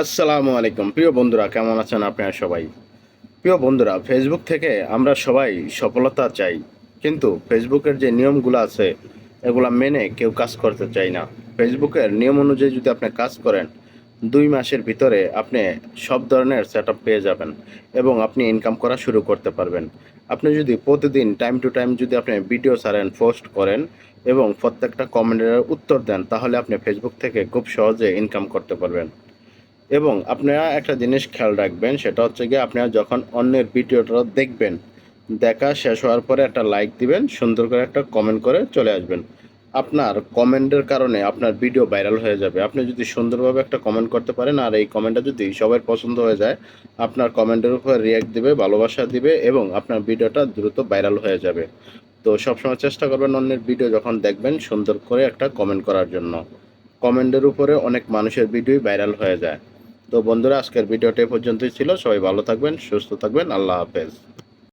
আসসালামু আলাইকুম। প্রিয় বন্ধুরা, কেমন আছেন আপনারা সবাই? প্রিয় বন্ধুরা ফেসবুক থেকে আমরা সবাই সফলতা চাই, কিন্তু ফেসবুকের যে নিয়মগুলো আছে, এগুলা মেনে কেউ কাজ করতে চাই না। ফেসবুকের নিয়ম অনুযায়ী যদি আপনি কাজ করেন, দুই মাসের ভিতরে আপনি সব ধরনের সেট পেয়ে যাবেন এবং আপনি ইনকাম করা শুরু করতে পারবেন। আপনি যদি প্রতিদিন টাইম টু টাইম যদি আপনি ভিডিও ছাড়েন পোস্ট করেন এবং প্রত্যেকটা কমেন্টের উত্তর দেন, তাহলে আপনি ফেসবুক থেকে খুব সহজে ইনকাম করতে পারবেন। এবং আপনারা একটা জিনিস খেয়াল রাখবেন, সেটা হচ্ছে গিয়ে আপনারা যখন অন্যের ভিডিওটা দেখবেন, দেখা শেষ হওয়ার পরে একটা লাইক দিবেন, সুন্দর করে একটা কমেন্ট করে চলে আসবেন। আপনার কমেন্টের কারণে আপনার ভিডিও ভাইরাল হয়ে যাবে। আপনি যদি সুন্দরভাবে একটা কমেন্ট করতে পারেন, আর এই কমেন্টটা যদি সবার পছন্দ হয়ে যায়, আপনার কমেন্টের উপর রিয়াক্ট দিবে, ভালোবাসা দিবে এবং আপনার ভিডিওটা দ্রুত ভাইরাল হয়ে যাবে। তো সবসময় চেষ্টা করবেন অন্যের ভিডিও যখন দেখবেন, সুন্দর করে একটা কমেন্ট করার জন্য। কমেন্টের উপরে অনেক মানুষের ভিডিওই ভাইরাল হয়ে যায়। তো বন্ধুরা আজকের ভিডিওটা পর্যন্তই ছিল। সবাই ভালো থাকবেন সুস্থ থাকবেন। আল্লাহ হাফেজ।